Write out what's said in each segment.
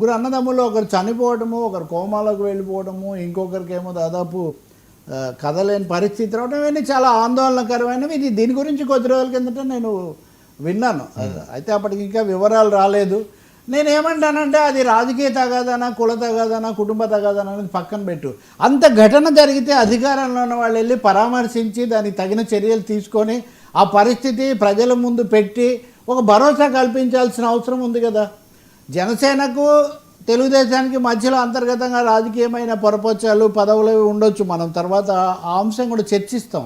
ముగ్గురు అన్నదమ్ములు ఒకరు చనిపోవడము ఒకరు కోమాలోకి వెళ్ళిపోవడము ఇంకొకరికి ఏమో దాదాపు కదలేని పరిస్థితి రావడం ఇవన్నీ చాలా ఆందోళనకరమైనవి. ఇది దీని గురించి కొద్ది రోజుల కిందట నేను విన్నాను. అయితే అప్పటికి ఇంకా వివరాలు రాలేదు. నేను ఏమంటానంటే అది రాజకీయ తగాదనా కుల తగాదనా కుటుంబ తగాదనా అనేది పక్కన పెట్టు. అంత ఘటన జరిగితే అధికారంలో ఉన్న వాళ్ళు వెళ్ళి పరామర్శించి దానికి తగిన చర్యలు తీసుకొని ఆ పరిస్థితి ప్రజల ముందు పెట్టి ఒక భరోసా కల్పించాల్సిన అవసరం ఉంది కదా. జనసేనకు తెలుగుదేశానికి మధ్యలో అంతర్గతంగా రాజకీయమైన పొరపచ్చాలు పదవులు ఉండొచ్చు మనం. తర్వాత ఆ అంశం కూడా చర్చిస్తాం.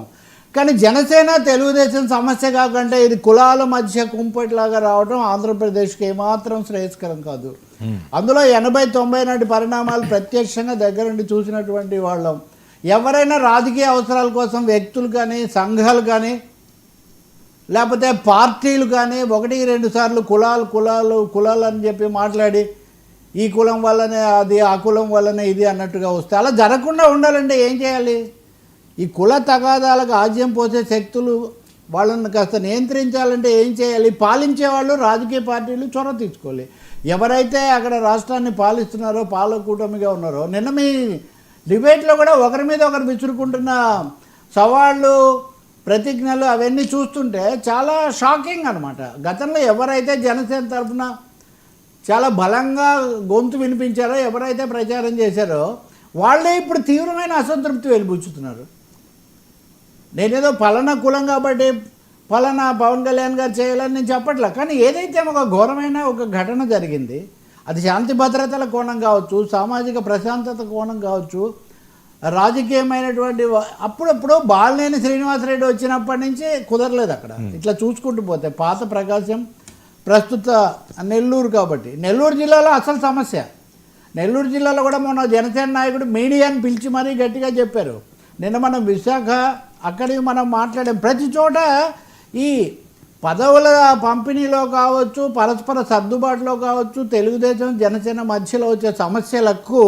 కానీ జనసేన తెలుగుదేశం సమస్య కాకుండా ఇది కులాల మధ్య కుంపటిలాగా రావడం ఆంధ్రప్రదేశ్కి ఏమాత్రం శ్రేయస్కరం కాదు. అందులో ఎనభై తొంభై నాటి పరిణామాలు ప్రత్యక్షంగా దగ్గర నుండి చూసినటువంటి వాళ్ళం. ఎవరైనా రాజకీయ అవసరాల కోసం వ్యక్తులు కానీ సంఘాలు కానీ లేకపోతే పార్టీలు కానీ ఒకటి రెండు సార్లు కులాలు కులాలు కులాలు అని చెప్పి మాట్లాడి ఈ కులం వల్లనే అది ఆ కులం వల్లనే ఇది అన్నట్టుగా వస్తే అలా జరగకుండా ఉండాలంటే ఏం చేయాలి? ఈ కుల తగాదాలకు ఆజ్యం పోసే శక్తులు వాళ్ళని కాస్త నియంత్రించాలంటే ఏం చేయాలి? పాలించే వాళ్ళు రాజకీయ పార్టీలు చొరవ తీసుకోవాలి. ఎవరైతే అక్కడ రాష్ట్రాన్ని పాలిస్తున్నారో పాలకూటమిగా ఉన్నారో నిన్న మీ డిబేట్లో కూడా ఒకరి మీద ఒకరు విసురుకుంటున్న సవాళ్ళు ప్రతిజ్ఞలు అవన్నీ చూస్తుంటే చాలా షాకింగ్ అనమాట గతంలో ఎవరైతే జనసేన తరఫున చాలా బలంగా గొంతు వినిపించారో ఎవరైతే ప్రచారం చేశారో వాళ్ళే ఇప్పుడు తీవ్రమైన అసంతృప్తి వెలిబుచ్చుతున్నారు. నేనేదో పలానా కులం కాబట్టి పలానా పవన్ కళ్యాణ్ గారు చేయాలని నేను చెప్పట్లే. కానీ ఏదైతే ఒక ఘోరమైన ఒక ఘటన జరిగింది అది శాంతి భద్రతల కోణం కావచ్చు సామాజిక ప్రశాంతత కోణం కావచ్చు రాజకీయమైనటువంటి అప్పుడప్పుడు బాలినేని శ్రీనివాసరెడ్డి వచ్చినప్పటి నుంచి కుదరలేదు అక్కడ. ఇట్లా చూసుకుంటూ పోతే పాత ప్రకాశం ప్రస్తుత నెల్లూరు కాబట్టి. నెల్లూరు జిల్లాలో అసలు సమస్య. నెల్లూరు జిల్లాలో కూడా మొన్న జనసేన నాయకుడు మీడియాని పిలిచి మరీ గట్టిగా చెప్పారు. నిన్న మనం విశాఖ అక్కడికి మనం మాట్లాడాం. ప్రతి చోట ఈ పదవుల పంపిణీలో కావచ్చు పరస్పర సర్దుబాటులో కావచ్చు తెలుగుదేశం జనసేన మధ్యలో వచ్చే సమస్యలకు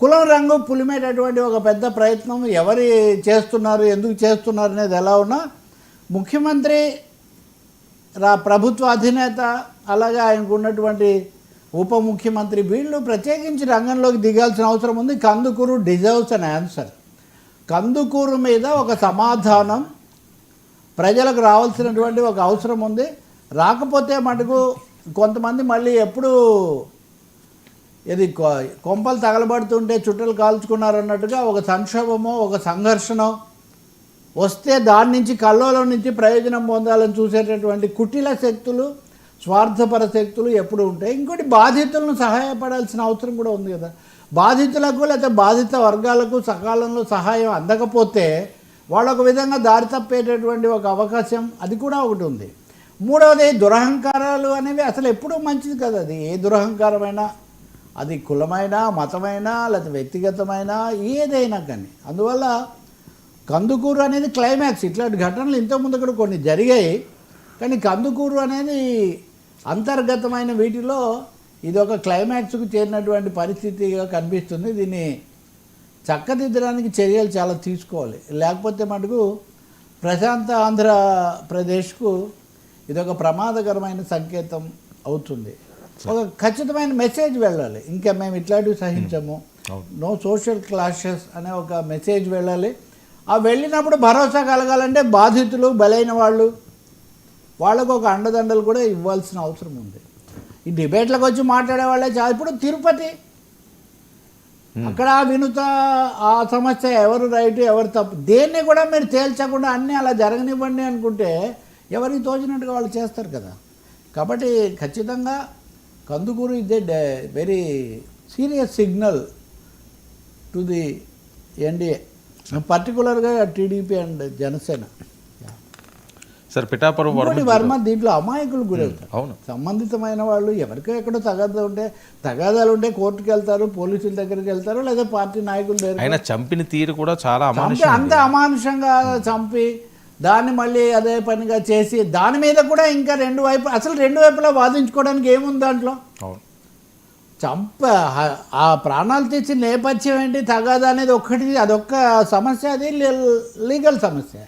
కులం రంగు పులిమేటటువంటి ఒక పెద్ద ప్రయత్నం. ఎవరి చేస్తున్నారు ఎందుకు చేస్తున్నారు అనేది ఎలా ఉన్నా ముఖ్యమంత్రి రా ప్రభుత్వ అధినేత అలాగే ఆయనకు ఉన్నటువంటి ఉప ముఖ్యమంత్రి వీళ్ళు ప్రత్యేకించి రంగంలోకి దిగాల్సిన అవసరం ఉంది. Kandukur deserves an answer. Kandukur మీద ఒక సమాధానం ప్రజలకు రావాల్సినటువంటి ఒక అవసరం ఉంది. రాకపోతే మటుకు కొంతమంది మళ్ళీ ఎప్పుడు ఇది కొ- కొంపలు తగలబడుతుంటే చుట్టలు కాల్చుకున్నారు అన్నట్టుగా ఒక సంక్షోభమో ఒక సంఘర్షణో వస్తే దాని నుంచి కల్లోలం నుంచి ప్రయోజనం పొందాలని చూసేటటువంటి కుటిల శక్తులు స్వార్థపర శక్తులు ఎప్పుడు ఉంటాయి. ఇంకోటి బాధితులను సహాయపడాల్సిన అవసరం కూడా ఉంది కదా. బాధితులకు లేకపోతే బాధిత వర్గాలకు సకాలంలో సహాయం అందకపోతే వాళ్ళొక ఒక విధంగా దారి తప్పేటటువంటి ఒక అవకాశం అది కూడా ఒకటి ఉంది. మూడవది దురహంకారాలు అనేవి అసలు ఎప్పుడూ మంచిది కదా అది. ఏ దురహంకారమైనా అది కులమైనా మతమైనా లేకపోతే వ్యక్తిగతమైన ఏదైనా కానీ. అందువల్ల కందుకూరు అనేది క్లైమాక్స్ ఇట్లాంటి ఘటనలు ఇంతకుముందు కూడా కొన్ని జరిగాయి. కానీ కందుకూరు అనేది అంతర్గతమైన వీటిలో ఇది ఒక క్లైమాక్స్కు చేరినటువంటి పరిస్థితిగా కనిపిస్తుంది. దీన్ని చక్కదిద్దడానికి చర్యలు చాలా తీసుకోవాలి. లేకపోతే మటుకు ప్రశాంత ఆంధ్రప్రదేశ్కు ఇది ఒక ప్రమాదకరమైన సంకేతం అవుతుంది. ఒక ఖచ్చితమైన మెసేజ్ వెళ్ళాలి. ఇంకా మేము ఇట్లాంటివి సహించము. నో సోషల్ క్లాషెస్ అనే ఒక మెసేజ్ వెళ్ళాలి. ఆ వెళ్ళినప్పుడు భరోసా కలగాలంటే బాధితులు బలైన వాళ్ళు వాళ్ళకు ఒక అండదండలు కూడా ఇవ్వాల్సిన అవసరం ఉంది. ఈ డిబేట్లకు వచ్చి మాట్లాడే వాళ్ళే చాలా. ఇప్పుడు తిరుపతి. అక్కడ వినుత ఆ సమస్య ఎవరు రైట్ ఎవరు తప్పు. దేన్ని కూడా మీరు తేల్చకుండా అన్నీ అలా జరగనివ్వండి అనుకుంటే ఎవరికి తోచినట్టుగా వాళ్ళు చేస్తారు కదా. కాబట్టి ఖచ్చితంగా Kandukur is a very serious signal to the NDA పర్టికులర్గా TDP and Janasena sir Pithapuram Varma దీంట్లో అమాయకులు గురవుతారు అవును. సంబంధితమైన వాళ్ళు ఎవరికో ఎక్కడో తగాదా ఉంటే తగాదాలు ఉంటే కోర్టుకి వెళ్తారు పోలీసుల దగ్గరికి వెళ్తారు లేదా పార్టీ నాయకుల ఆయన చంపిన తీరు కూడా చాలా అంత అమానుషంగా చంపి దాన్ని మళ్ళీ అదే పనిగా చేసి దాని మీద కూడా ఇంకా రెండు వైపు అసలు రెండు వైపులా వాదించుకోవడానికి ఏముంది దాంట్లో? అవును. చంప ఆ- ప్రాణాలు తెచ్చి నేపథ్యం ఏంటి తగాదా అనేది ఒక్కటి అదొక్క సమస్య అది లీగల్ సమస్య.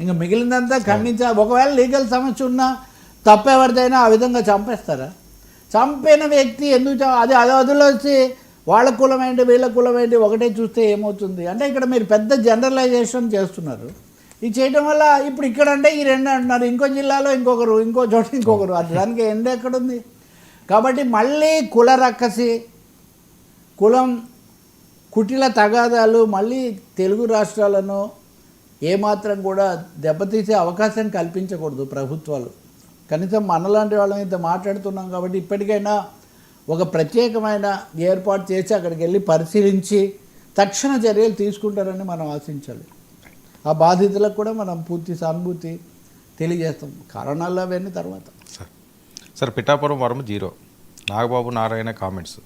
ఇంకా మిగిలినంతా ఖండించ ఒకవేళ లీగల్ సమస్య ఉన్నా తప్పెవరిదైనా ఆ విధంగా చంపేస్తారా? చంపిన వ్యక్తి ఎందుకు చ- అది అది వదిలేసి వాళ్ళ కులం ఏంటి వీళ్ళ కులం ఏంటి ఒకటే చూస్తే ఏమవుతుంది? అంటే ఇక్కడ మీరు పెద్ద జనరలైజేషన్ చేస్తున్నారు. ఇది చేయడం వల్ల ఇప్పుడు ఇక్కడ అంటే ఈ రెండు అంటున్నారు. ఇంకో జిల్లాలో ఇంకొకరు ఇంకో చోట ఇంకొకరు. అది దానికి ఎండ ఎక్కడుంది? కాబట్టి మళ్ళీ కుల రక్కసి కులం కుటిల తగాదాలు మళ్ళీ తెలుగు రాష్ట్రాలను ఏమాత్రం కూడా దెబ్బతీసే అవకాశం కల్పించకూడదు ప్రభుత్వాలు. కనీసం మనలాంటి వాళ్ళని ఇంత మాట్లాడుతున్నాం కాబట్టి ఇప్పటికైనా ఒక ప్రత్యేకమైన ఏర్పాటు చేసి అక్కడికి వెళ్ళి పరిశీలించి తక్షణ చర్యలు తీసుకుంటారని మనం ఆశించాలి. ఆ బాధితులకు కూడా మనం పూర్తి సానుభూతి తెలియజేస్తాం. కారణాలు అవన్నీ తర్వాత. సార్ సార్ పిఠాపురం వరం జీరో. నాగబాబు నారాయణ కామెంట్స్.